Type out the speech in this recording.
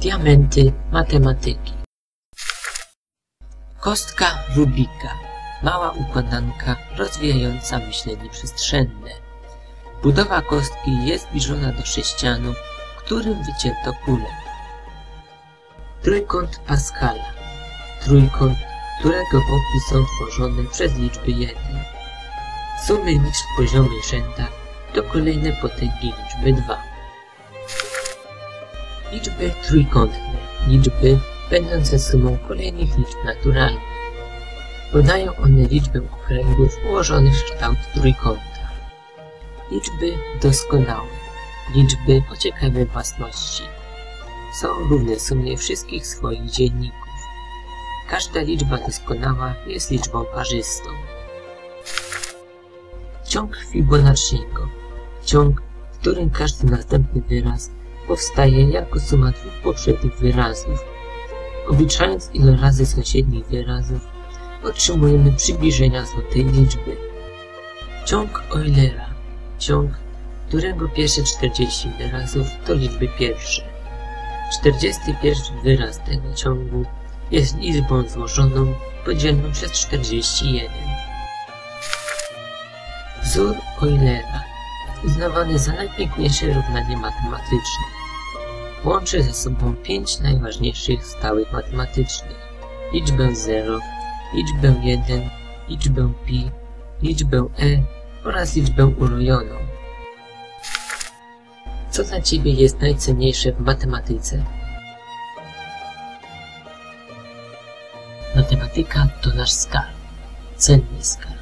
Diamenty matematyki. Kostka Rubika. Mała układanka rozwijająca myślenie przestrzenne. Budowa kostki jest zbliżona do sześcianu, którym wycięto kulę. Trójkąt Pascala. Trójkąt, którego boki są tworzone przez liczby 1. Sumy liczb w poziomych rzędach to kolejne potęgi liczby 2. Liczby trójkątne. Liczby będące sumą kolejnych liczb naturalnych. Podają one liczbę okręgów ułożonych w kształt trójkąta. Liczby doskonałe. Liczby o ciekawej własności. Są równe sumie wszystkich swoich dzienników. Każda liczba doskonała jest liczbą parzystą. Ciąg Fibonacciego. Ciąg, w którym każdy następny wyraz powstaje jako suma dwóch poprzednich wyrazów. Obliczając ile razy sąsiednich wyrazów, otrzymujemy przybliżenia do tej liczby. Ciąg Eulera. Ciąg, którego pierwsze 40 wyrazów to liczby pierwsze. 41 wyraz tego ciągu jest liczbą złożoną podzielną przez 41. Wzór Eulera uznawany za najpiękniejsze równanie matematyczne. Łączy ze sobą pięć najważniejszych stałych matematycznych. Liczbę 0, liczbę 1, liczbę pi, liczbę e oraz liczbę urojoną. Co dla Ciebie jest najcenniejsze w matematyce? Matematyka to nasz skarb, cenny skarb.